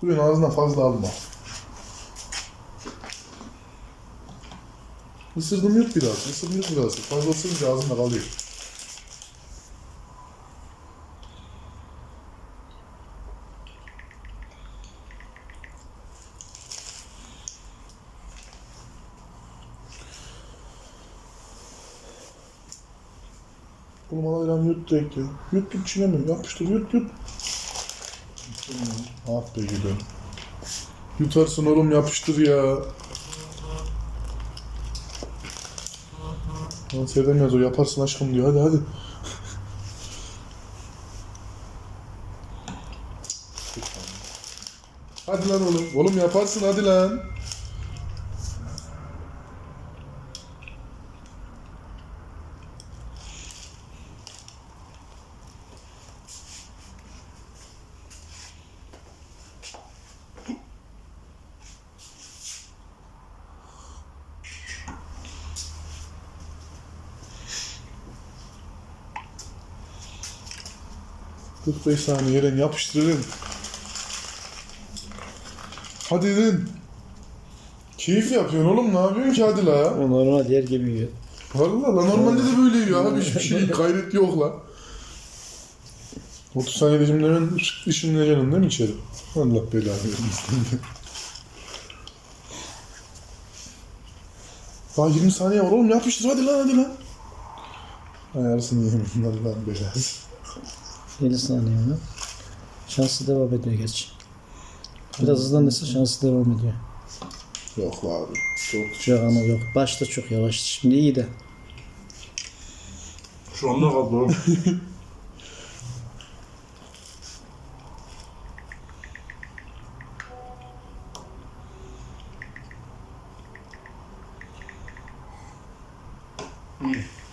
Kuyun ağzına fazla alma. Isırdım yok biraz. Isırdım yok biraz. Fazla ısırınca ağzında kalıyor. Oğlum adam yut direkt ya. Yut yut çiğneme. Yapıştır yut yut. Ah be gülüm. Yutarsın oğlum yapıştır ya. Lan sevdemiyoruz o yaparsın aşkım diyor. Hadi hadi. hadi lan oğlum. Oğlum yaparsın hadi lan. Kırk beş saniye yerine yapıştırırım. Hadi dedin. Keyif yapıyorsun oğlum ne yapıyorsun ki hadi la. O normal yer gibi yiyor. Valla la normalde de böyle yiyor abi hiçbir şey gayret yok la. 30 saniyede şimdi hemen ışınlayacaksın değil mi içeri? Allah belanı vermesin. Daha 20 saniye var oğlum yapıştır hadi lan hadi lan. Ayarsın yemin Allah'ın belası. 50 saniye mi? Şanslı devam ediyor geç. Biraz hızlanırsa şanslı devam ediyor. Yok abi. Çok Yok ama yok. Başta çok yavaş. Şimdi iyi de. Şu anda kaldı oğlum.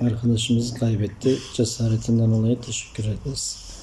Arkadaşımız kaybetti. Cesaretinden dolayı teşekkür ederiz.